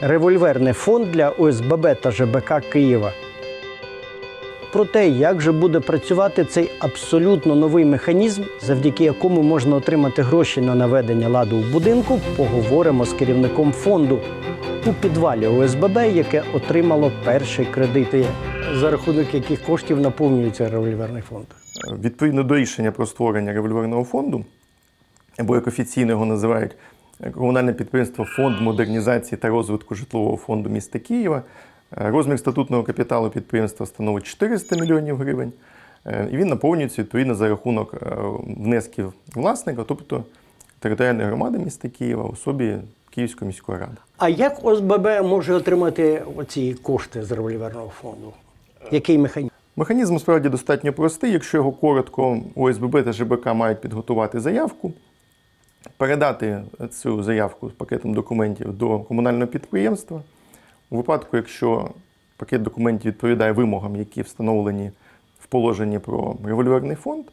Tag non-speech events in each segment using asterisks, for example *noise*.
револьверний фонд для ОСББ та ЖБК Києва. Про те, як же буде працювати цей абсолютно новий механізм, завдяки якому можна отримати гроші на наведення ладу в будинку, поговоримо з керівником фонду у підвалі ОСББ, яке отримало перші кредити, за рахунок яких коштів наповнюється револьверний фонд. Відповідно до рішення про створення револьверного фонду, або як офіційно його називають комунальне підприємство Фонд модернізації та розвитку житлового фонду міста Києва. е, Розмір статутного капіталу підприємства становить 400 мільйонів гривень, е, і він наповнюється відповідно за рахунок е, внесків власника, тобто територіальної громади міста Києва особі Київської міської ради. А як ОСББ може отримати оці кошти з револьверного фонду? Який механізм? Механізм справді достатньо простий. Якщо його коротко, ОСББ та ЖБК мають підготувати заявку, передати цю заявку з пакетом документів до комунального підприємства. У випадку, якщо пакет документів відповідає вимогам, які встановлені в положенні про револьверний фонд,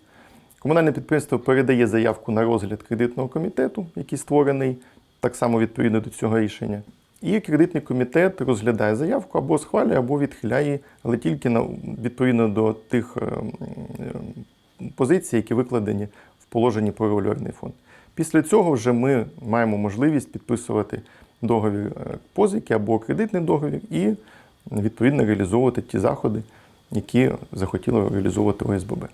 комунальне підприємство передає заявку на розгляд кредитного комітету, який створений так само відповідно до цього рішення. І кредитний комітет розглядає заявку або схвалює, або відхиляє, але тільки відповідно до тих е, м, позицій, які викладені в положенні про револьверний фонд. Після цього вже ми маємо можливість підписувати договір е, позики або кредитний договір і відповідно реалізовувати ті заходи, які захотіло реалізовувати ОСББ.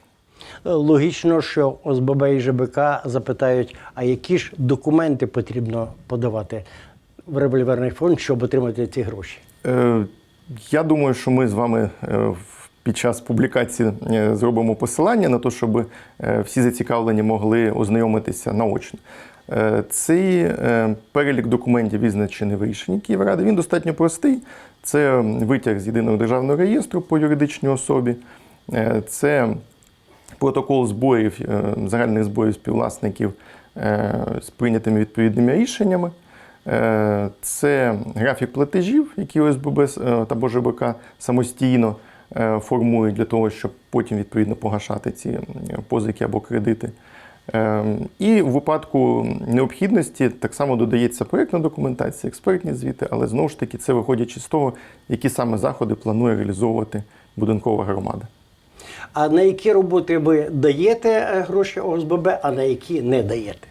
Логічно, що ОСББ і ЖБК запитають, а які ж документи потрібно подавати в револьверний фонд, щоб отримати ці гроші? Е, Я думаю, що ми з вами е, в- під час публікації е, зробимо посилання на те, щоб е, всі зацікавлені могли ознайомитися наочно. Е, Цей перелік документів визначений в рішенні Київради. Він достатньо простий. Це витяг з єдиного державного реєстру по юридичній особі. Це протокол зборів, е, загальних зборів співвласників з прийнятими відповідними рішеннями. Це графік платежів, які ОСББ та ЖБК самостійно формують для того, щоб потім відповідно погашати ці позики або кредити. Е, І в випадку необхідності так само додається проєктна документація, експертні звіти, але знову ж таки це виходячи з того, які саме заходи планує реалізовувати будинкова громада. А на які роботи ви даєте е, гроші ОСББ, а на які не даєте?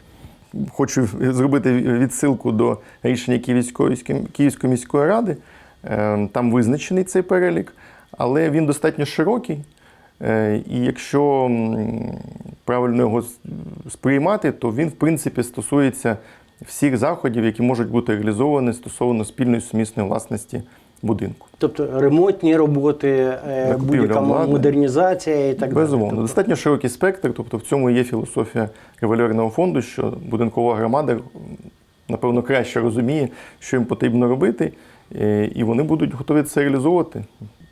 Хочу зробити відсилку до рішення Київської, міської ради. Е, Там визначений цей перелік, але він достатньо широкий. Е, І якщо правильно його сприймати, то він, в принципі, стосується всіх заходів, які можуть бути реалізовані стосовно спільної сумісної власності будинку. Тобто ремонтні роботи, е, будь-яка модернізація і так Безумовно, далі. Тобто, достатньо широкий спектр, тобто в цьому є філософія револьверного фонду, що будинкова громада, напевно, краще розуміє, що їм потрібно робити, е, і вони будуть готові це реалізовувати.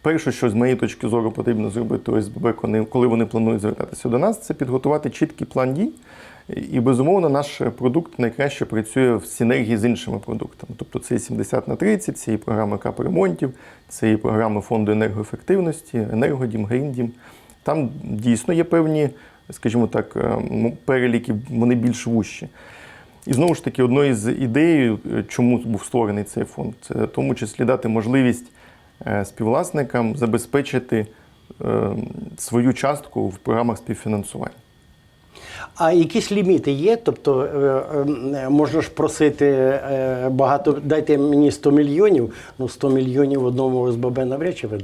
Перше, що з моєї точки зору потрібно зробити ОСББ, коли- вони планують звертатися до нас, це підготувати чіткий план дій. І безумовно, наш продукт найкраще працює в синергії з іншими продуктами. Тобто це і 70 на 30, це і програма капремонтів, це і програми фонду енергоефективності, енергодім, гріндім. Там дійсно є певні, скажімо так, е, переліки, вони більш вущі. І знову ж таки, одною з ідей, е, чому був створений цей фонд, це в тому числі дати можливість співвласникам забезпечити е, свою частку в програмах співфінансування. А якісь ліміти є? Тобто е, е, можна ж просити е, багато, дайте мені 100 мільйонів, ну 100 мільйонів одному ОСББ навряд чи ви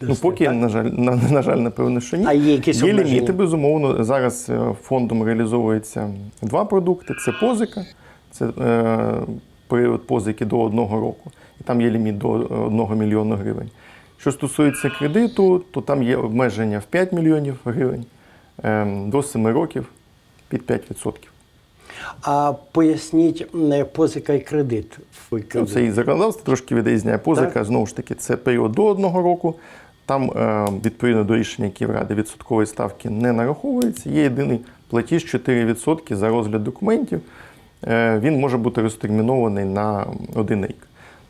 Ну, поки, так? на жаль, на, на жаль, напевно, що ні. А є якісь є обмеження? ліміти, безумовно. Зараз е, фондом реалізовується два продукти: це позика, це е, період позики до одного року, там є ліміт до 1 мільйона гривень. Що стосується кредиту, то там є обмеження в 5 мільйонів гривень е, до 7 років під 5%. А поясніть позика і кредит. в Ну, кредит. це і законодавство трошки відрізняє. Позика, Так. знову ж таки, це період до одного року. Там, е, відповідно до рішення Київради, відсоткової ставки не нараховується. Є єдиний платіж 4% за розгляд документів. Е, Він може бути розтермінований на один рік.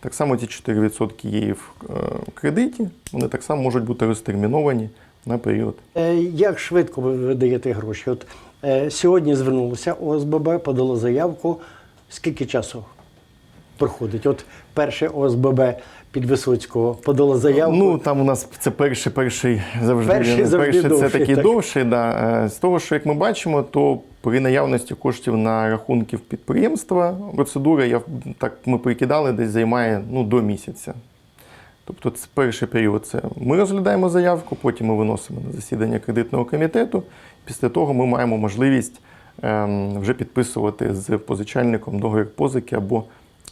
Так само ці 4% є в е, кредиті, вони так само можуть бути розтерміновані на період. Е, Як швидко ви видаєте гроші? От е, сьогодні звернулося ОСББ, подало заявку. Скільки часу? Проходить? От перше ОСББ під Висоцького подало заявку. Ну там у нас це перший, перший завжди, Перший завжди перший це такий так. довший. Да. Е, З того, що як ми бачимо, то при наявності коштів на рахунків підприємства процедура, я так ми прикидали, десь займає ну, до місяця. Тобто це перший період це ми розглядаємо заявку, потім ми виносимо на засідання кредитного комітету. Після того ми маємо можливість ем, вже підписувати з позичальником договір позики або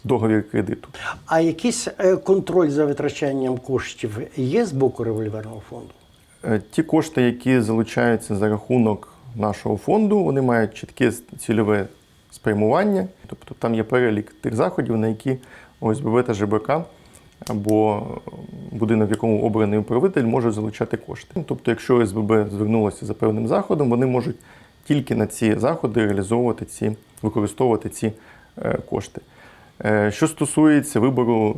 договір кредиту. А якийсь е, контроль за витрачанням коштів є з боку револьверного фонду? Е, Ті кошти, які залучаються за рахунок нашого фонду, вони мають чітке цільове спрямування. Тобто там є перелік тих заходів, на які ОСББ та ЖБК або будинок, в якому обраний управитель, може залучати кошти. Тобто, якщо ОСББ звернулося за певним заходом, вони можуть тільки на ці заходи реалізовувати ці, використовувати ці е, кошти. Е, Що стосується вибору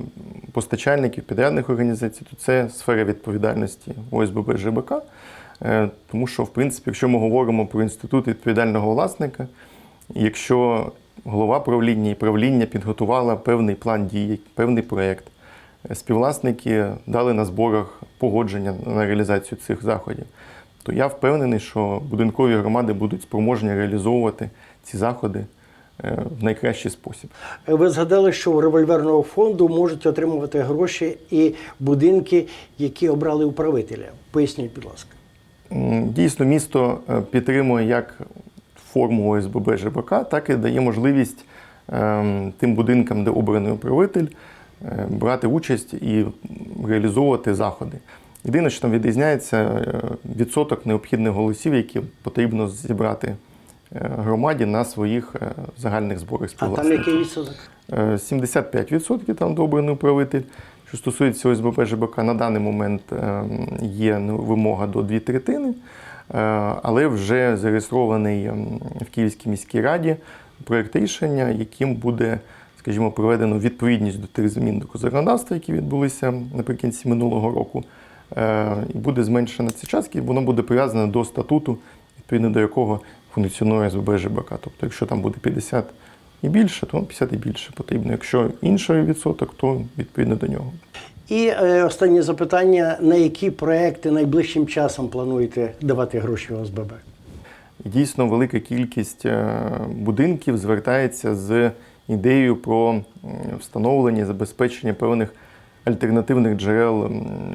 постачальників, підрядних організацій, то це сфера відповідальності ОСББ ЖБК. Е, Тому що, в принципі, якщо ми говоримо про інститут відповідального власника, якщо голова правління і правління підготувала певний план дій, певний проєкт, співвласники дали на зборах погодження на реалізацію цих заходів, то я впевнений, що будинкові громади будуть спроможні реалізовувати ці заходи в найкращий спосіб. Ви згадали, що у револьверного фонду можуть отримувати гроші і будинки, які обрали управителя. Поясніть, будь ласка. Дійсно, місто е, підтримує як форму ОСББ ЖБК, так і дає можливість ем, тим будинкам, де обраний управитель, е, брати участь і реалізовувати заходи. Єдине, що там відрізняється е, відсоток необхідних голосів, які потрібно зібрати е, громаді на своїх е, загальних зборах А там який відсоток? Е, 75% там добраний управитель. Що стосується ОСББ ЖБК, на даний момент е, є вимога до 2 третини, е, але вже зареєстрований ем, в Київській міській раді проєкт рішення, яким буде, скажімо, проведено відповідність до тих змін до законодавства, які відбулися наприкінці минулого року. І буде зменшено цей час, і воно буде прив'язане до статуту, відповідно до якого функціонує ОСББ ЖБК. Тобто, якщо там буде 50 і більше, то 50 і більше потрібно. Якщо інший відсоток, то відповідно до нього. І е, останнє запитання: на які проекти найближчим часом плануєте давати гроші ОСББ? Дійсно велика кількість е, будинків звертається з ідеєю про встановлення і забезпечення певних альтернативних джерел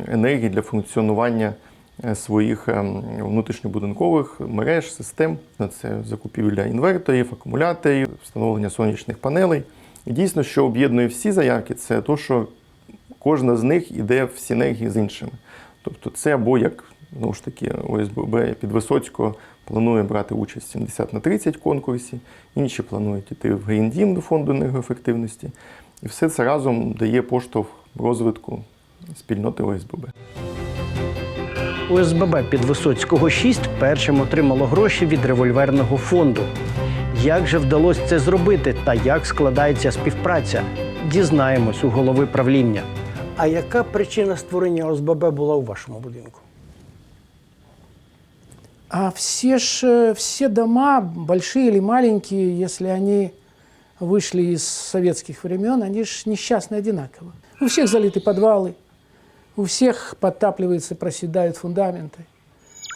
енергії для функціонування своїх ем, внутрішньобудинкових мереж, систем. Це закупівля інверторів, акумуляторів, встановлення сонячних панелей. І дійсно, що об'єднує всі заявки, це те, що кожна з них йде в синергії з іншими. Тобто це або як знову ж таки ОСББ під Висоцького планує брати участь в 70 на 30 конкурсі, інші планують йти в Гріндім до фонду енергоефективності. І все це разом дає поштовх розвитку спільноти ОСББ. ОСББ під Висоцького 6 першим отримало гроші від револьверного фонду. Як же вдалося це зробити та як складається співпраця? Дізнаємось у голови правління. А яка причина створення ОСББ була у вашому будинку? А все ж, э, все дома, большие или маленькие, если они вышли из советских времен, они же несчастны одинаково. У всех залиты подвалы, У всех подтапливаются, проседают фундаменты,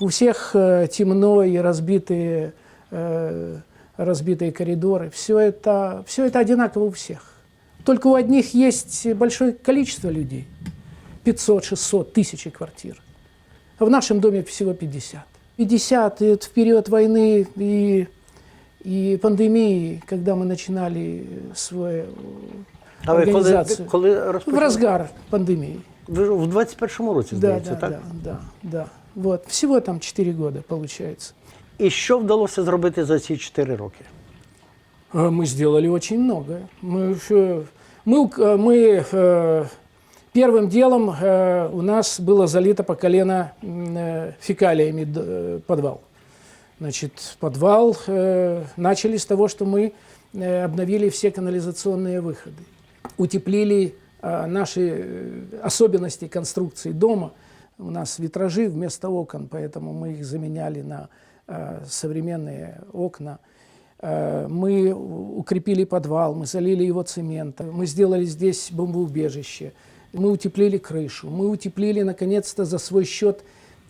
у всех э, темно и разбитые, э, разбитые коридоры. Все это, все это одинаково у всех. Только у одних есть большое количество людей, 500, 600, тысячи квартир. А в нашем доме всего 50. 50 и это в период войны и, и пандемии, когда мы начинали свою А ви коли, организацию. коли В разгар пандемии. Ви ж в 21-му році, Да, здається, да, так? да, да, да. Вот. Всего там 4 года получается. І що вдалося зробити за ці 4 роки? А Мы сделали очень многое. Мы, э, мы, э, мы, э, первым делом э, у нас было залито по колено м, э, фекалиями д- э, подвал. Значит, подвал э, начали с того, что мы э, обновили все канализационные выходы, утеплили э, наши э, особенности конструкции дома. У нас витражи вместо окон, поэтому мы их заменяли на э, современные окна. Э, Мы укрепили подвал, мы залили его цементом, мы сделали здесь бомбоубежище, мы утеплили крышу, мы утеплили наконец-то за свой счет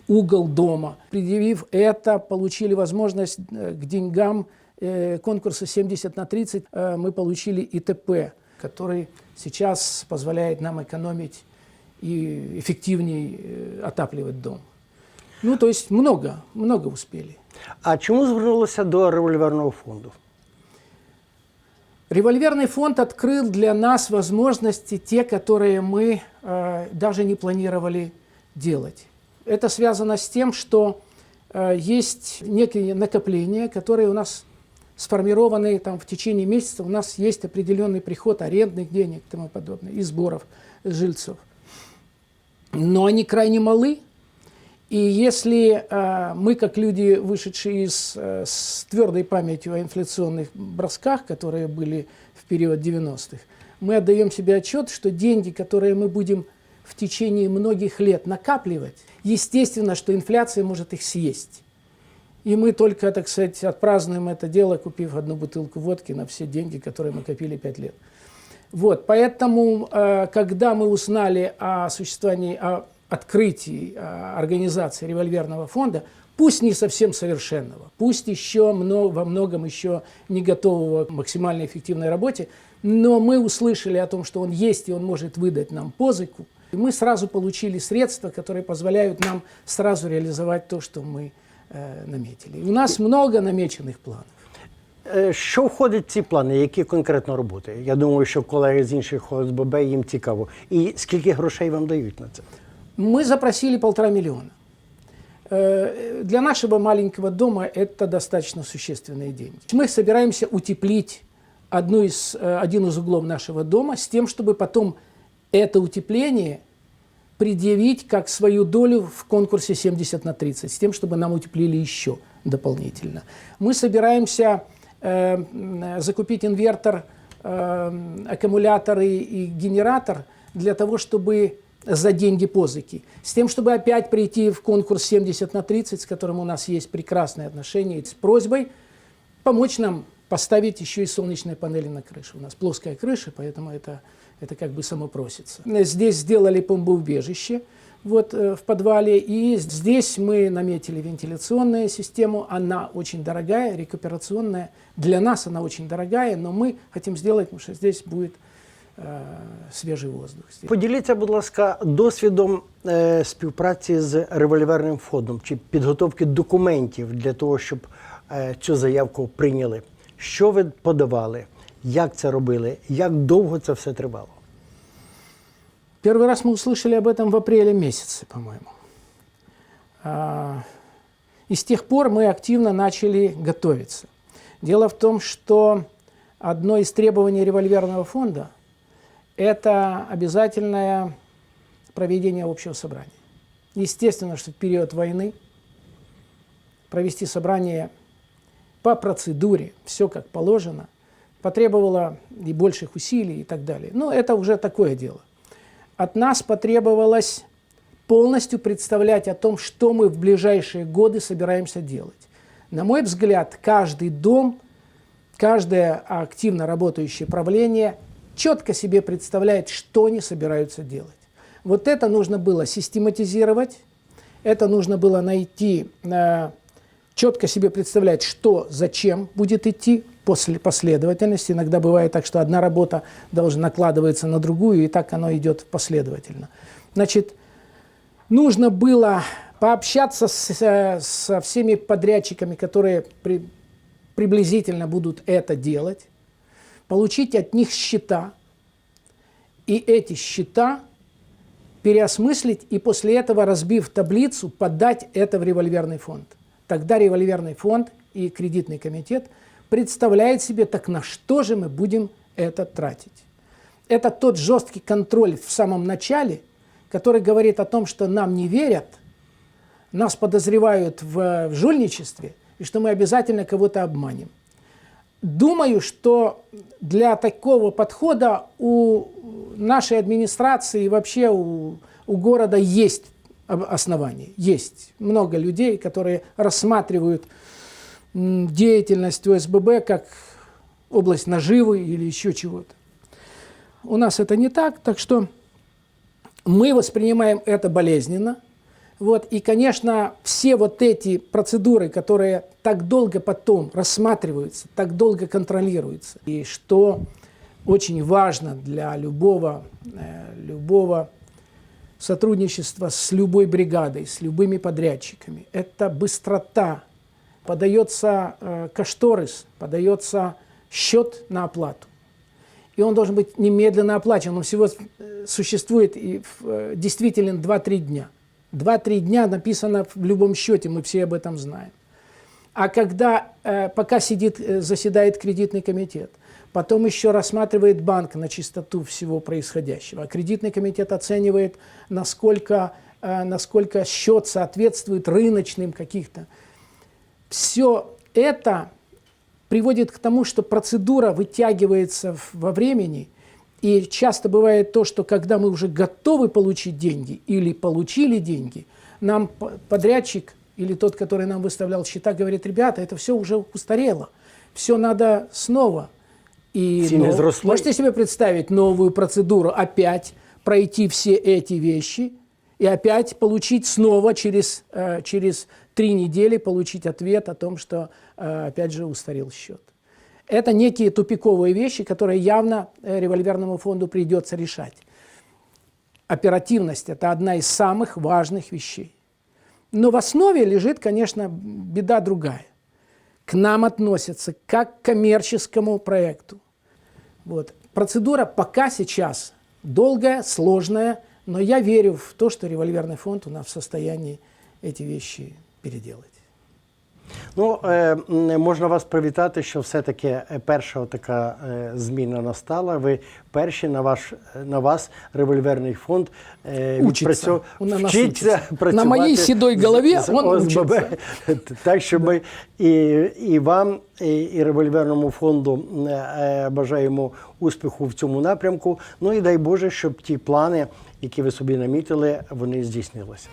угол дома. Предъявив это, получили возможность э, к деньгам э, конкурса 70 на 30, э, мы получили ИТП, который сейчас позволяет нам экономить и эффективнее э, отапливать дом. Ну, то есть много, много успели. А чому звернулося до револьверного фонду? Револьверный фонд открыл для нас возможности, те, которые мы э, даже не планировали делать. Это связано с тем, что э, есть некие накопления, которые у нас сформированы там, в течение месяца. У нас есть определенный приход арендных денег и тому подобное, и сборов жильцов. Но они крайне малы, и если э, мы, как люди, вышедшие из, э, с твердой памятью о инфляционных бросках, которые были в период 90-х, мы отдаем себе отчет, что деньги, которые мы будем в течение многих лет накапливать, естественно, что инфляция может их съесть. И мы только, так сказать, отпразднуем это дело, купив одну бутылку водки на все деньги, которые мы копили пять лет. Вот, поэтому, э, когда мы узнали о существовании, о открытии э, организации револьверного фонда, пусть не совсем совершенного, пусть еще во многом еще не готового к максимально эффективной работе, но мы услышали о том, что он есть и он может выдать нам позыку, и мы сразу получили средства, которые позволяют нам сразу реализовать то, что мы наметили. У нас много намеченных планов. Е, Що входить в ці плани? Які конкретно роботи? Я думаю, що колеги з інших ОСББ їм цікаво. І скільки грошей вам дають на це? Мы запросили полтора миллиона. Э, Для нашего маленького дома это достаточно существенные деньги. Мы собираемся утеплить одну из, э, один из углов нашего дома с тем, чтобы потом это утепление предъявить как свою долю в конкурсе 70 на 30, с тем, чтобы нам утеплили еще дополнительно. Мы собираемся э, закупить инвертор, э, аккумуляторы и генератор для того, чтобы за деньги позыки, с тем, чтобы опять прийти в конкурс 70 на 30, с которым у нас есть прекрасные отношения, с просьбой помочь нам поставить еще и солнечные панели на крышу. У нас плоская крыша, поэтому это, это как бы само просится. Здесь сделали бомбоубежище вот, э, в подвале, и здесь мы наметили вентиляционную систему. Она очень дорогая, рекуперационная. Для нас она очень дорогая, но мы хотим сделать, потому что здесь будет э, свежий воздух. Здесь. Поділіться, будь ласка, досвідом е, співпраці з револьверним фондом чи підготовки документів для того, щоб е, цю заявку прийняли. Що ви подавали? Як це робили? Як довго це все тривало? Первый раз мы услышали об этом в апреле месяце, по-моему. А, И с тех пор мы активно начали готовиться. Дело в том, что одно из требований револьверного фонда – это обязательное проведение общего собрания. Естественно, что в период войны провести собрание по процедуре, все как положено, потребовало и больших усилий и так далее. Но это уже такое дело. От нас потребовалось полностью представлять о том, что мы в ближайшие годы собираемся делать. На мой взгляд, каждый дом, каждое активно работающее правление четко себе представляет, что они собираются делать. Вот это нужно было систематизировать, это нужно было найти, э, четко себе представлять, что, зачем будет идти, после последовательности. Иногда бывает так, что одна работа должна накладываться на другую, и так оно идет последовательно. Значит, нужно было пообщаться с, э, со всеми подрядчиками, которые при- приблизительно будут это делать, получить от них счета, и эти счета переосмыслить и после этого, разбив таблицу, подать это в револьверный фонд. Тогда револьверный фонд и кредитный комитет представляет себе, так на что же мы будем это тратить. Это тот жесткий контроль в самом начале, который говорит о том, что нам не верят, нас подозревают в, в жульничестве, и что мы обязательно кого-то обманем. Думаю, что для такого подхода у нашей администрации и вообще у, у города есть основания. Есть много людей, которые рассматривают деятельность ОСББ как область наживы или еще чего-то. У нас это не так, так что мы воспринимаем это болезненно. Вот, и, конечно, все вот эти процедуры, которые так долго потом рассматриваются, так долго контролируются, и что очень важно для любого, э, любого сотрудничества с любой бригадой, с любыми подрядчиками, это быстрота. Подается э, кошторис, подается счет на оплату и он должен быть немедленно оплачен. Он всего э, существует и э, действителен 2-3 дня. 2-3 дня написано в любом счете, мы все об этом знаем. А когда, пока сидит, заседает кредитный комитет, потом еще рассматривает банк на чистоту всего происходящего, а кредитный комитет оценивает, насколько, насколько счет соответствует рыночным каких-то. Все это приводит к тому, что процедура вытягивается во времени, и часто бывает то, что когда мы уже готовы получить деньги или получили деньги, нам подрядчик или тот, который нам выставлял счета, говорит, ребята, это все уже устарело, все надо снова. И нов- взросли. Можете себе представить новую процедуру, опять пройти все эти вещи и опять получить снова через, э, через три недели получить ответ о том, что э, опять же устарел счет. Это некие тупиковые вещи, которые явно э, револьверному фонду придется решать. Оперативность – это одна из самых важных вещей. Но в основе лежит, конечно, беда другая. К нам относятся как к коммерческому проекту. Вот. Процедура пока сейчас долгая, сложная, но я верю в то, что револьверный фонд у нас в состоянии эти вещи переделать. Ну, е, можна вас привітати, що все-таки е, перша така е, зміна настала. Ви перші на ваш на вас револьверний фонд е, Учиться. на вчиться працювати На моїй сідой голові з он ОСББ. *laughs* Так що ми і, і вам, і, і револьверному фонду е, бажаємо успіху в цьому напрямку. Ну і дай Боже, щоб ті плани, які ви собі намітили, вони здійснилися.